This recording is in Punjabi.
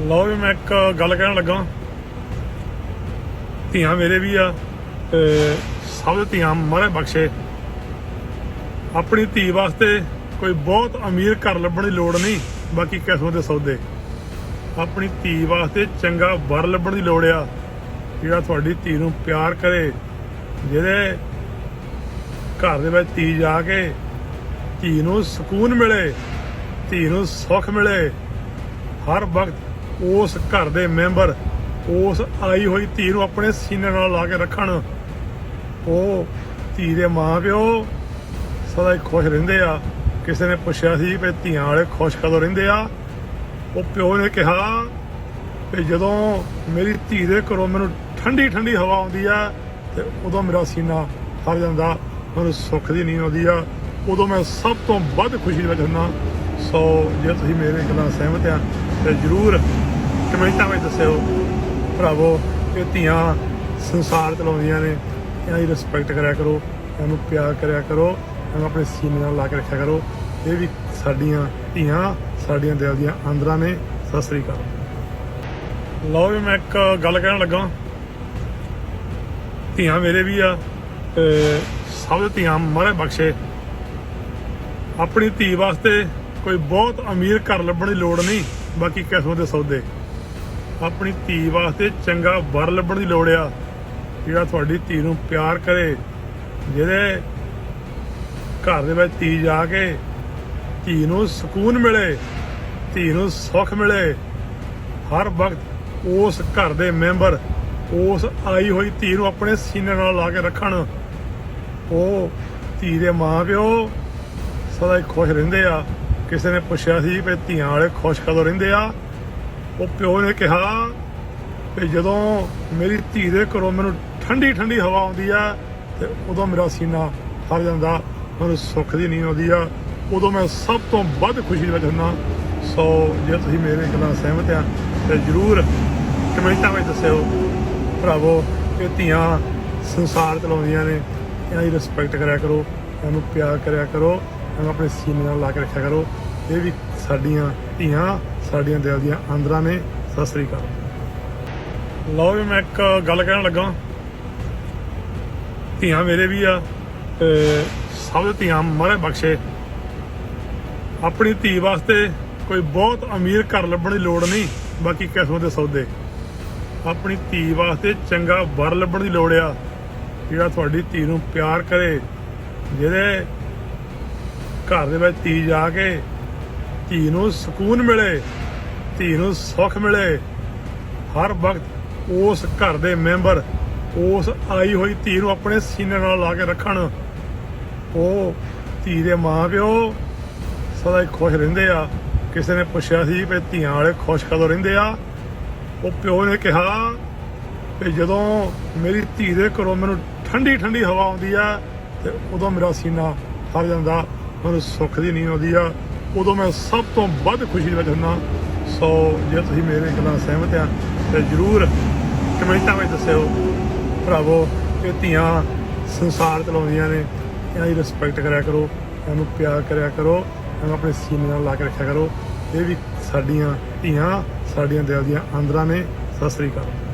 ਲਓ ਵੀ ਮੈਂ ਇੱਕ ਗੱਲ ਕਹਿਣ ਲੱਗਾ। ਧੀਆਂ ਮੇਰੇ ਵੀ ਆ ਤੇ ਸਭ ਦੇ ਧੀਆਂ ਮਹਾਰਾਜ ਬਖਸ਼ੇ। ਆਪਣੀ ਧੀ ਵਾਸਤੇ ਕੋਈ ਬਹੁਤ ਅਮੀਰ ਘਰ ਲੱਭਣ ਦੀ ਲੋੜ ਨਹੀਂ, ਬਾਕੀ ਕਿਸਮ ਦੇ ਸੌਦੇ। ਆਪਣੀ ਧੀ ਵਾਸਤੇ ਚੰਗਾ ਵਰ ਲੱਭਣ ਦੀ ਲੋੜ ਆ, ਜਿਹੜਾ ਤੁਹਾਡੀ ਧੀ ਨੂੰ ਪਿਆਰ ਕਰੇ। ਜਿਹਦੇ ਘਰ ਦੇ ਵਿੱਚ ਧੀ ਜਾ ਕੇ ਧੀ ਨੂੰ ਸਕੂਨ ਮਿਲੇ, ਧੀ ਨੂੰ ਸੁੱਖ ਮਿਲੇ, ਹਰ ਵਕਤ ਉਸ ਘਰ ਦੇ ਮੈਂਬਰ ਉਸ ਆਈ ਹੋਈ ਧੀ ਨੂੰ ਆਪਣੇ ਸੀਨੇ ਨਾਲ ਲਾ ਕੇ ਰੱਖਣ। ਉਹ ਧੀ ਦੇ ਮਾਂ ਪਿਓ ਸਦਾ ਹੀ ਖੁਸ਼ ਰਹਿੰਦੇ ਆ। ਕਿਸੇ ਨੇ ਪੁੱਛਿਆ ਸੀ ਵੀ ਧੀਆਂ ਵਾਲੇ ਖੁਸ਼ ਕਦੋਂ ਰਹਿੰਦੇ ਆ? ਉਹ ਪਿਓ ਨੇ ਕਿਹਾ ਕਿ ਜਦੋਂ ਮੇਰੀ ਧੀ ਦੇ ਘਰੋਂ ਮੈਨੂੰ ਠੰਡੀ ਠੰਡੀ ਹਵਾ ਆਉਂਦੀ ਆ ਤੇ ਉਦੋਂ ਮੇਰਾ ਸੀਨਾ ਭਰ ਜਾਂਦਾ। ਮੈਨੂੰ ਸੁੱਖ ਦੀ ਨੀਂਦ ਆਉਂਦੀ ਆ। ਉਦੋਂ ਮੈਂ ਸਭ ਤੋਂ ਵੱਧ ਖੁਸ਼ੀ ਵਿੱਚ ਹੁੰਦਾ ਸੋ ਜੇ ਤੁਸੀਂ ਮੇਰੇ ਨਾਲ ਸਹਿਮਤ ਆ ਤੇ ਜਰੂਰ ਕਮੈਂਟਾਂ ਵਿੱਚ ਦੱਸਿਓ, ਭਰਾਵੋ, ਇਹ ਧੀਆਂ ਸੰਸਾਰ ਚਲਾਉਂਦੀਆਂ ਨੇ। ਇਹਨਾਂ ਦੀ ਰਿਸਪੈਕਟ ਕਰਿਆ ਕਰੋ, ਇਹਨੂੰ ਪਿਆਰ ਕਰਿਆ ਕਰੋ, ਇਹਨੂੰ ਆਪਣੇ ਸੀਨੇ ਨਾਲ ਲਾ ਕੇ ਰੱਖਿਆ ਕਰੋ। ਇਹ ਵੀ ਸਾਡੀਆਂ ਧੀਆਂ, ਸਾਡੀਆਂ ਦਿਲ ਦੀਆਂ ਆਂਦਰਾਂ ਨੇ। ਸਤਿ ਸ੍ਰੀ ਅਕਾਲ। ਲਓ ਵੀ ਮੈਂ ਇੱਕ ਗੱਲ ਕਹਿਣ ਲੱਗਾ। ਧੀਆਂ ਮੇਰੇ ਵੀ ਆ, ਤੇ ਸਭ ਦੇ ਧੀਆਂ ਮਰੇ ਬਖਸ਼ੇ। ਆਪਣੀ ਧੀ ਵਾਸਤੇ ਕੋਈ ਬਹੁਤ ਅਮੀਰ ਘਰ ਲੱਭਣ ਦੀ ਲੋੜ ਨਹੀਂ, ਬਾਕੀ ਕਿਸਮਤ ਦੇ ਸੌਦੇ। ਆਪਣੀ ਧੀ ਵਾਸਤੇ ਚੰਗਾ ਵਰ ਲੱਭਣ ਦੀ ਲੋੜ ਆ। ਜਿਹੜਾ ਤੁਹਾਡੀ ਧੀ ਨੂੰ ਪਿਆਰ ਕਰੇ, ਜਿਹਦੇ ਘਰ ਦੇ ਵਿੱਚ ਧੀ ਜਾ ਕੇ ਧੀ ਨੂੰ ਸਕੂਨ ਮਿਲੇ, ਧੀ ਨੂੰ ਸੁੱਖ ਮਿਲੇ, ਹਰ ਵਕਤ ਉਸ ਘਰ ਦੇ ਮੈਂਬਰ, ਉਸ ਆਈ ਹੋਈ ਧੀ ਨੂੰ ਆਪਣੇ ਸੀਨੇ ਨਾਲ ਲਾ ਕੇ ਰੱਖਣ। ਉਹ ਧੀ ਦੇ ਮਾਂ ਪਿਓ ਸਦਾ ਹੀ ਖੁਸ਼ ਰਹਿੰਦੇ ਆ। ਕਿਸੇ ਨੇ ਪੁੱਛਿਆ ਸੀ ਵੀ ਧੀਆਂ ਵਾਲੇ ਖੁਸ਼ ਕਦੋਂ ਰਹਿੰਦੇ ਆ? ਉਹ ਪਿਓ ਨੇ ਕਿਹਾ ਕਿ ਜਦੋਂ ਮੇਰੀ ਧੀ ਦੇ ਘਰੋਂ ਮੈਨੂੰ ਠੰਡੀ ਠੰਡੀ ਹਵਾ ਆਉਂਦੀ ਆ, ਤੇ ਉਦੋਂ ਮੇਰਾ ਸੀਨਾ ਭਰ ਜਾਂਦਾ, ਮੈਨੂੰ ਸੁੱਖ ਦੀ ਨੀਂਦ ਆਉਂਦੀ ਆ। ਉਦੋਂ ਮੈਂ ਸਭ ਤੋਂ ਵੱਧ ਖੁਸ਼ੀ ਵਿੱਚ ਹੁੰਦਾ। ਸੋ ਜੇ ਤੁਸੀਂ ਮੇਰੇ ਨਾਲ ਸਹਿਮਤ ਆ, ਤੇ ਜਰੂਰ ਕਮੈਂਟਾਂ ਵਿੱਚ ਦੱਸਿਓ। ਭਰਾਵੋ, ਇਹ ਧੀਆਂ ਸੰਸਾਰ ਚਲਾਉਂਦੀਆਂ ਨੇ। ਇਹਨਾਂ ਦੀ ਰਿਸਪੈਕਟ ਕਰਿਆ ਕਰੋ, ਇਹਨੂੰ ਪਿਆਰ ਕਰਿਆ ਕਰੋ, ਇਹਨੂੰ ਆਪਣੇ ਸੀਨੇ ਨਾਲ ਲਾ ਕੇ ਰੱਖਿਆ ਕਰੋ। ਇਹ ਵੀ ਸਾਡੀਆਂ ਧੀਆਂ ਸਾਡੀਆਂ ਦਿਲ ਦੀਆਂ ਆਂਦਰਾਂ ਨੇ। ਸਤਿ ਸ੍ਰੀ ਅਕਾਲ। ਲਓ ਵੀ ਮੈਂ ਇੱਕ ਗੱਲ ਕਹਿਣ ਲੱਗਾ। ਧੀਆਂ ਮੇਰੇ ਵੀ ਆ ਤੇ ਸਭ ਦੇ ਧੀਆਂ ਮਹਾਰਾਜ ਬਖਸ਼ੇ। ਆਪਣੀ ਧੀ ਵਾਸਤੇ ਕੋਈ ਬਹੁਤ ਅਮੀਰ ਘਰ ਲੱਭਣ ਦੀ ਲੋੜ ਨਹੀਂ, ਬਾਕੀ ਕਿਸਮਤ ਦੇ ਸੌਦੇ। ਆਪਣੀ ਧੀ ਵਾਸਤੇ ਚੰਗਾ ਵਰ ਲੱਭਣ ਦੀ ਲੋੜ ਆ, ਜਿਹੜਾ ਤੁਹਾਡੀ ਧੀ ਨੂੰ ਪਿਆਰ ਕਰੇ, ਜਿਹਦੇ ਘਰ ਦੇ ਵਿੱਚ ਧੀ ਜਾ ਕੇ ਧੀ ਨੂੰ ਸਕੂਨ ਮਿਲੇ, ਧੀ ਨੂੰ ਸੁੱਖ ਮਿਲੇ। ਹਰ ਵਕਤ ਉਸ ਘਰ ਦੇ ਮੈਂਬਰ, ਉਸ ਆਈ ਹੋਈ ਧੀ ਨੂੰ ਆਪਣੇ ਸੀਨੇ ਨਾਲ ਲਾ ਕੇ ਰੱਖਣ। ਉਹ ਧੀ ਦੇ ਮਾਂ ਪਿਓ ਸਦਾ ਹੀ ਖੁਸ਼ ਰਹਿੰਦੇ ਆ। ਕਿਸੇ ਨੇ ਪੁੱਛਿਆ ਸੀ ਵੀ ਧੀਆਂ ਵਾਲੇ ਖੁਸ਼ ਕਦੋਂ ਰਹਿੰਦੇ ਆ? ਉਹ ਪਿਓ ਨੇ ਕਿਹਾ ਕਿ ਜਦੋਂ ਮੇਰੀ ਧੀ ਦੇ ਘਰੋਂ ਮੈਨੂੰ ਠੰਡੀ ਠੰਡੀ ਹਵਾ ਆਉਂਦੀ ਆ, ਤੇ ਉਦੋਂ ਮੇਰਾ ਸੀਨਾ ਭਰ ਜਾਂਦਾ, ਮੈਨੂੰ ਸੁੱਖ ਦੀ ਨੀਂਦ ਆਉਂਦੀ ਆ। ਉਦੋਂ ਮੈਂ ਸਭ ਤੋਂ ਵੱਧ ਖੁਸ਼ੀ ਵਿੱਚ ਹੁੰਦਾ ਸੋ ਜੇ ਤੁਸੀਂ ਮੇਰੇ ਗੱਲਾਂ ਸਹਿਮਤ ਆ, ਤੇ ਜਰੂਰ ਕਮੈਂਟਾਂ ਵਿੱਚ ਦੱਸਿਓ। ਭਰਾਵੋ, ਇਹ ਧੀਆਂ ਸੰਸਾਰ ਚਲਾਉਂਦੀਆਂ ਨੇ। ਇਹਨਾਂ ਦੀ ਰਿਸਪੈਕਟ ਕਰਿਆ ਕਰੋ, ਇਹਨੂੰ ਪਿਆਰ ਕਰਿਆ ਕਰੋ, ਇਹਨੂੰ ਆਪਣੇ ਸੀਨੇ ਨਾਲ ਲਾ ਕੇ ਰੱਖਿਆ ਕਰੋ। ਇਹ ਵੀ ਸਾਡੀਆਂ ਧੀਆਂ, ਸਾਡੀਆਂ ਦਿਲ ਦੀਆਂ ਆਂਦਰਾਂ ਨੇ। ਸਤਿ ਸ੍ਰੀ ਅਕਾਲ।